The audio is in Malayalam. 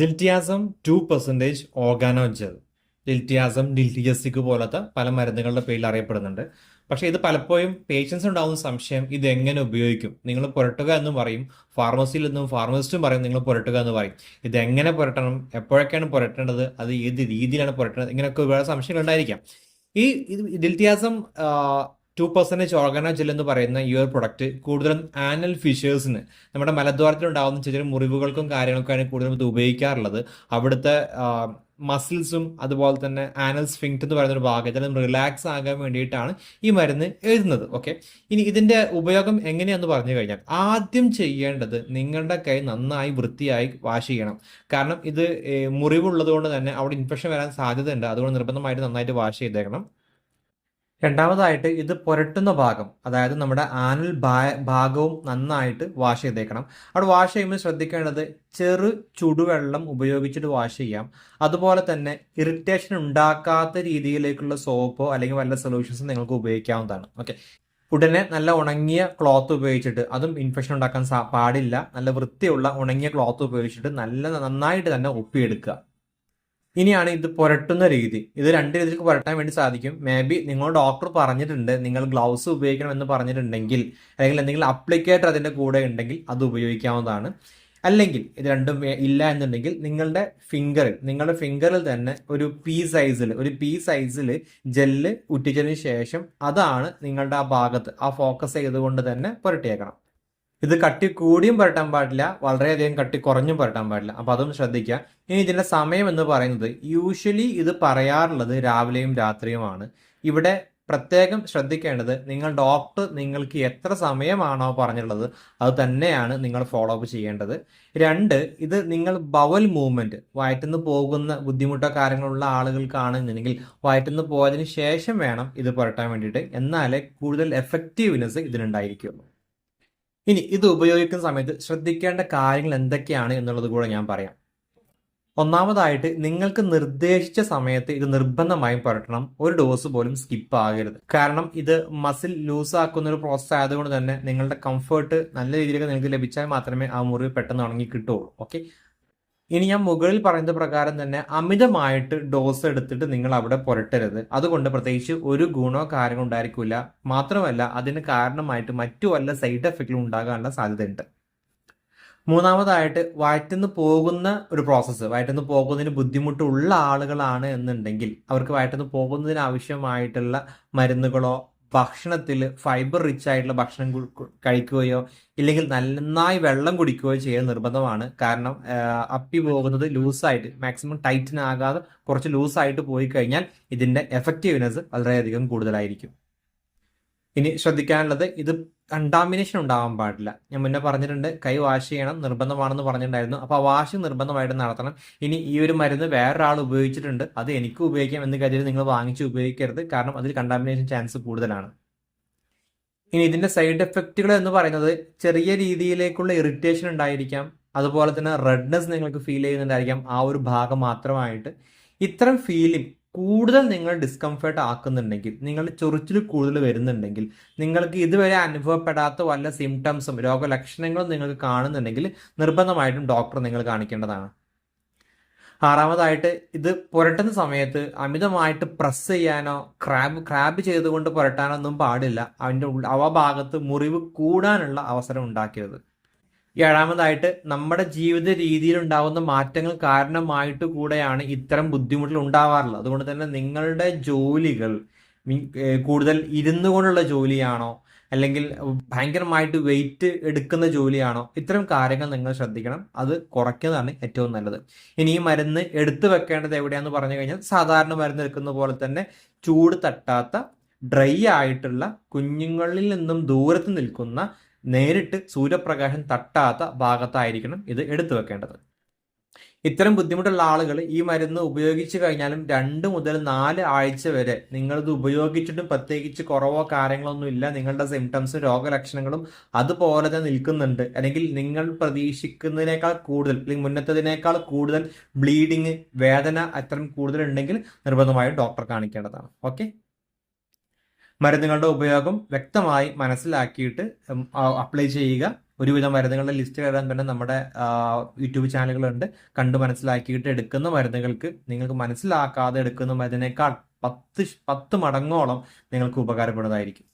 ഡിൽറ്റിയാസം ടു പെർസെന്റേജ് ഓർഗാനോജൽ ഡിൽറ്റിയാസം ഡിൽറ്റിയസിക് പോലത്തെ പല മരുന്നുകളുടെ പേരിൽ അറിയപ്പെടുന്നുണ്ട്. പക്ഷേ ഇത് പലപ്പോഴും പേഷ്യൻസ് ഉണ്ടാകുന്ന സംശയം ഇത് എങ്ങനെ ഉപയോഗിക്കും? നിങ്ങൾ പുരട്ടുക എന്ന് പറയും ഫാർമസിയിൽ നിന്നും ഫാർമസിസ്റ്റും പറയും നിങ്ങൾ പുരട്ടുക എന്ന് പറയും. ഇത് എങ്ങനെ പുരട്ടണം? എപ്പോഴൊക്കെയാണ് പുരട്ടേണ്ടത്? അത് ഏത് രീതിയിലാണ് പുരട്ടേണ്ടത്? ഇങ്ങനെയൊക്കെ ഒരുപാട് സംശയങ്ങൾ ഉണ്ടായിരിക്കാം. ഈ ഡിൽറ്റിയാസം ടു പെർസെന്റേജ് ഓർഗാനോജൽ എന്ന് പറയുന്ന ഈ ഒരു പ്രൊഡക്റ്റ് കൂടുതലും ആനൽ ഫിഷേഴ്സിന് നമ്മുടെ മലദ്വാരത്തിൽ ഉണ്ടാകുന്ന ചെറിയ മുറിവുകൾക്കും കാര്യങ്ങൾക്കാണ് കൂടുതലും ഇത് ഉപയോഗിക്കാറുള്ളത്. അവിടുത്തെ മസിൽസും അതുപോലെ തന്നെ ആനൽ സ്ഫിങ്ക്ട് എന്ന് പറയുന്ന ഒരു ഭാഗത്തിൽ റിലാക്സ് ആകാൻ വേണ്ടിയിട്ടാണ് ഈ മരുന്ന് എഴുതുന്നത്. ഓക്കെ ഇനി ഇതിന്റെ ഉപയോഗം എങ്ങനെയാന്ന് പറഞ്ഞു കഴിഞ്ഞാൽ ആദ്യം ചെയ്യേണ്ടത് നിങ്ങളുടെ കൈ നന്നായി വൃത്തിയായി വാഷ് ചെയ്യണം. കാരണം ഇത് മുറിവുള്ളത് കൊണ്ട് തന്നെ അവിടെ ഇൻഫെക്ഷൻ വരാൻ സാധ്യതയുണ്ട്. അതുകൊണ്ട് നിർബന്ധമായിട്ട് നന്നായിട്ട് വാഷ് ചെയ്തേക്കണം. രണ്ടാമതായിട്ട് ഇത് പുരട്ടുന്ന ഭാഗം അതായത് നമ്മുടെ ആനൽ ഭാഗവും നന്നായിട്ട് വാഷ് ചെയ്തേക്കണം. അവിടെ വാഷ് ചെയ്യുമ്പോൾ ശ്രദ്ധിക്കേണ്ടത് ചെറു ചുടുവെള്ളം ഉപയോഗിച്ചിട്ട് വാഷ് ചെയ്യാം. അതുപോലെ തന്നെ ഇറിറ്റേഷൻ ഉണ്ടാക്കാത്ത രീതിയിലേക്കുള്ള സോപ്പോ അല്ലെങ്കിൽ വല്ല സൊല്യൂഷൻസും നിങ്ങൾക്ക് ഉപയോഗിക്കാവുന്നതാണ്. ഓക്കെ ഉടനെ നല്ല ഉണങ്ങിയ ക്ലോത്ത് ഉപയോഗിച്ചിട്ട് അതും ഇൻഫെക്ഷൻ ഉണ്ടാക്കാൻ പാടില്ല. നല്ല വൃത്തിയുള്ള ഉണങ്ങിയ ക്ലോത്ത് ഉപയോഗിച്ചിട്ട് നല്ല നന്നായിട്ട് തന്നെ ഒപ്പിയെടുക്കുക ഇനിയാണ് ഇത് പുരട്ടുന്ന രീതി. ഇത് രണ്ട് രീതിക്ക് പുരട്ടാൻ വേണ്ടി സാധിക്കും. മേ ബി നിങ്ങൾ ഡോക്ടർ പറഞ്ഞിട്ടുണ്ട് നിങ്ങൾ ഗ്ലൗസ് ഉപയോഗിക്കണം എന്ന് പറഞ്ഞിട്ടുണ്ടെങ്കിൽ അല്ലെങ്കിൽ എന്തെങ്കിലും അപ്ലിക്കേറ്റർ അതിന്റെ കൂടെ ഉണ്ടെങ്കിൽ അത് ഉപയോഗിക്കാവുന്നതാണ്. അല്ലെങ്കിൽ ഇത് രണ്ടും ഇല്ല എന്നുണ്ടെങ്കിൽ നിങ്ങളുടെ ഫിംഗറിൽ നിങ്ങളുടെ ഫിംഗറിൽ തന്നെ ഒരു പി സൈസിൽ ഒരു പി സൈസിൽ ജെല്ല് ഉറ്റിച്ചതിന് ശേഷം അതാണ് നിങ്ങളുടെ ആ ഭാഗത്ത് ആ ഫോക്കസ് ചെയ്തുകൊണ്ട് തന്നെ പുരട്ടിയേക്കണം. ഇത് കട്ടി കൂടിയും പുരട്ടാൻ പാടില്ല വളരെയധികം കട്ടി കുറഞ്ഞും പുരട്ടാൻ പാടില്ല. അപ്പൊ അതും ശ്രദ്ധിക്കുക. ഇനി ഇതിന്റെ സമയം എന്ന് പറയുന്നത് യൂഷ്വലി ഇത് പറയാറുള്ളത് രാവിലെയും രാത്രിയുമാണ്. ഇവിടെ പ്രത്യേകം ശ്രദ്ധിക്കേണ്ടത് നിങ്ങൾ ഡോക്ടർ നിങ്ങൾക്ക് എത്ര സമയമാണോ പറഞ്ഞുള്ളത് അത് തന്നെയാണ് നിങ്ങൾ ഫോളോ അപ്പ് ചെയ്യേണ്ടത്. രണ്ട് ഇത് നിങ്ങൾ ബവൽ മൂവ്മെന്റ് വയറ്റുനിന്ന് പോകുന്ന ബുദ്ധിമുട്ടോ കാര്യങ്ങളുള്ള ആളുകൾക്കാണെന്നുണ്ടെങ്കിൽ വയറ്റുനിന്ന് പോയതിന് ശേഷം വേണം ഇത് പുരട്ടാൻ വേണ്ടിയിട്ട്. എന്നാലേ കൂടുതൽ എഫക്റ്റീവ്നെസ് ഇതിനുണ്ടായിരിക്കുള്ളൂ. ഇനി ഇത് ഉപയോഗിക്കുന്ന സമയത്ത് ശ്രദ്ധിക്കേണ്ട കാര്യങ്ങൾ എന്തൊക്കെയാണ് എന്നുള്ളത് കൂടെ ഞാൻ പറയാം. ഒന്നാമതായിട്ട് നിങ്ങൾക്ക് നിർദ്ദേശിച്ച സമയത്ത് ഇത് നിർബന്ധമായും പുരട്ടണം. ഒരു ഡോസ് പോലും സ്കിപ്പ് ആകരുത്. കാരണം ഇത് മസിൽ ലൂസ് ആക്കുന്ന ഒരു പ്രോസസ് ആയതുകൊണ്ട് തന്നെ നിങ്ങളുടെ കംഫർട്ട് നല്ല രീതിയിലേക്ക് നിങ്ങൾക്ക് ലഭിച്ചാൽ മാത്രമേ ആ മുറിവ് പെട്ടെന്ന് ഉണങ്ങി കിട്ടുള്ളൂ ഓക്കെ ഇനി ഞാൻ മുകളിൽ പറയുന്ന പ്രകാരം തന്നെ അമിതമായിട്ട് ഡോസ് എടുത്തിട്ട് നിങ്ങൾ അവിടെ പുരട്ടരുത്. അതുകൊണ്ട് പ്രത്യേകിച്ച് ഒരു ഗുണോ കാര്യങ്ങളോ ഉണ്ടായിരിക്കില്ല മാത്രമല്ല അതിന് കാരണമായിട്ട് മറ്റു വല്ല സൈഡ് എഫക്റ്റും ഉണ്ടാകാനുള്ള സാധ്യതയുണ്ട്. മൂന്നാമതായിട്ട് വയറ്റുനിന്ന് പോകുന്ന ഒരു പ്രോസസ്സ് വയറ്റുനിന്ന് പോകുന്നതിന് ബുദ്ധിമുട്ടുള്ള ആളുകളാണ് എന്നുണ്ടെങ്കിൽ അവർക്ക് വയറ്റുനിന്ന് പോകുന്നതിന് ആവശ്യമായിട്ടുള്ള മരുന്നുകളോ ഭക്ഷണത്തിൽ ഫൈബർ റിച്ച് ആയിട്ടുള്ള ഭക്ഷണം കഴിക്കുകയോ ഇല്ലെങ്കിൽ നന്നായി വെള്ളം കുടിക്കുകയോ ചെയ്യാൻ നിർബന്ധമാണ്. കാരണം അപ്പി പോകുന്നത് ലൂസായിട്ട് മാക്സിമം ടൈറ്റിന് ആകാതെ കുറച്ച് ലൂസായിട്ട് പോയി കഴിഞ്ഞാൽ ഇതിന്റെ എഫക്റ്റീവ്നെസ് വളരെയധികം കൂടുതലായിരിക്കും. ഇനി ശ്രദ്ധിക്കാനുള്ളത് ഇത് കണ്ടാമിനേഷൻ ഉണ്ടാവാൻ പാടില്ല. ഞാൻ മുന്നേ പറഞ്ഞിട്ടുണ്ട് കൈ വാഷ് ചെയ്യണം നിർബന്ധമാണെന്ന് പറഞ്ഞിട്ടുണ്ടായിരുന്നു. അപ്പോൾ ആ വാഷ് നിർബന്ധമായിട്ട് നടത്തണം. ഇനി ഈ ഒരു മരുന്ന് വേറൊരാൾ ഉപയോഗിച്ചിട്ടുണ്ട് അത് എനിക്ക് ഉപയോഗിക്കാം എന്ന് കരുതി നിങ്ങൾ വാങ്ങിച്ച് ഉപയോഗിക്കരുത്. കാരണം അതിൽ കണ്ടാമിനേഷൻ ചാൻസ് കൂടുതലാണ്. ഇനി ഇതിന്റെ സൈഡ് എഫക്റ്റുകൾ എന്ന് പറയുന്നത് ചെറിയ രീതിയിലേക്കുള്ള ഇറിറ്റേഷൻ ഉണ്ടായിരിക്കാം. അതുപോലെ തന്നെ റെഡ്നെസ് നിങ്ങൾക്ക് ഫീൽ ചെയ്യുന്നുണ്ടായിരിക്കാം. ആ ഒരു ഭാഗം മാത്രമായിട്ട്. ഇത്തരം ഫീലിംഗ് കൂടുതൽ നിങ്ങൾ ഡിസ്കംഫേർട്ട് ആക്കുന്നുണ്ടെങ്കിൽ നിങ്ങൾ ചൊറിച്ചിൽ കൂടുതൽ വരുന്നുണ്ടെങ്കിൽ നിങ്ങൾക്ക് ഇതുവരെ അനുഭവപ്പെടാത്ത വല്ല സിംറ്റംസും രോഗലക്ഷണങ്ങളും നിങ്ങൾക്ക് കാണുന്നുണ്ടെങ്കിൽ നിർബന്ധമായിട്ടും ഡോക്ടർ നിങ്ങൾ കാണിക്കേണ്ടതാണ്. ആറാമതായിട്ട് ഇത് പുരട്ടുന്ന സമയത്ത് അമിതമായിട്ട് പ്രസ് ചെയ്യാനോ ക്രാബ് ക്രാബ് ചെയ്തുകൊണ്ട് പുരട്ടാനോ ഒന്നും പാടില്ല. അതിന്റെ അവ ഭാഗത്ത് മുറിവ് കൂടാനുള്ള അവസരം ഉണ്ടാക്കരുത്. ഏഴാമതായിട്ട് നമ്മുടെ ജീവിത രീതിയിൽ ഉണ്ടാകുന്ന മാറ്റങ്ങൾ കാരണമായിട്ട് കൂടെയാണ് ഇത്തരം ബുദ്ധിമുട്ടുകൾ ഉണ്ടാവാറുള്ളത്. അതുകൊണ്ട് തന്നെ നിങ്ങളുടെ ജോലികൾ കൂടുതൽ ഇരുന്നു കൊണ്ടുള്ള ജോലിയാണോ അല്ലെങ്കിൽ ഭയങ്കരമായിട്ട് വെയിറ്റ് എടുക്കുന്ന ജോലിയാണോ ഇത്തരം കാര്യങ്ങൾ നിങ്ങൾ ശ്രദ്ധിക്കണം. അത് കുറയ്ക്കുന്നതാണ് ഏറ്റവും നല്ലത്. ഇനി ഈ മരുന്ന് എടുത്തു വെക്കേണ്ടത് എവിടെയാന്ന് പറഞ്ഞു കഴിഞ്ഞാൽ സാധാരണ മരുന്ന് എടുക്കുന്ന പോലെ തന്നെ ചൂട് തട്ടാത്ത ഡ്രൈ ആയിട്ടുള്ള കുഞ്ഞുങ്ങളിൽ നിന്നും ദൂരത്ത് നിൽക്കുന്ന നേരിട്ട് സൂര്യപ്രകാശം തട്ടാത്ത ഭാഗത്തായിരിക്കണം ഇത് എടുത്തു വെക്കേണ്ടത്. ഇത്തരം ബുദ്ധിമുട്ടുള്ള ആളുകൾ ഈ മരുന്ന് ഉപയോഗിച്ചു കഴിഞ്ഞാലും രണ്ട് മുതൽ നാല് ആഴ്ച വരെ നിങ്ങളിത് ഉപയോഗിച്ചിട്ടും പ്രത്യേകിച്ച് കുറവോ കാര്യങ്ങളൊന്നും ഇല്ല. നിങ്ങളുടെ സിംറ്റംസും രോഗലക്ഷണങ്ങളും അതുപോലെ തന്നെ നിൽക്കുന്നുണ്ട്. അല്ലെങ്കിൽ നിങ്ങൾ പ്രതീക്ഷിക്കുന്നതിനേക്കാൾ കൂടുതൽ അല്ലെങ്കിൽ മുന്നത്തതിനേക്കാൾ കൂടുതൽ ബ്ലീഡിങ് വേദന അത്തരം കൂടുതൽ ഉണ്ടെങ്കിൽ നിർബന്ധമായും ഡോക്ടർ കാണിക്കേണ്ടതാണ്. ഓക്കെ മരുന്നുകളുടെ ഉപയോഗം വ്യക്തമായി മനസ്സിലാക്കിയിട്ട് അപ്ലൈ ചെയ്യുക. ഒരുവിധം മരുന്നുകളുടെ ലിസ്റ്റ് കയറാൻ തന്നെ നമ്മുടെ യൂട്യൂബ് ചാനലുകളുണ്ട്. കണ്ടു മനസ്സിലാക്കിയിട്ട് എടുക്കുന്ന മരുന്നുകൾക്ക് നിങ്ങൾക്ക് മനസ്സിലാക്കാതെ എടുക്കുന്ന മരുന്നിനേക്കാൾ പത്ത് പത്ത് മടങ്ങോളം നിങ്ങൾക്ക് ഉപകാരപ്പെടുന്നതായിരിക്കും.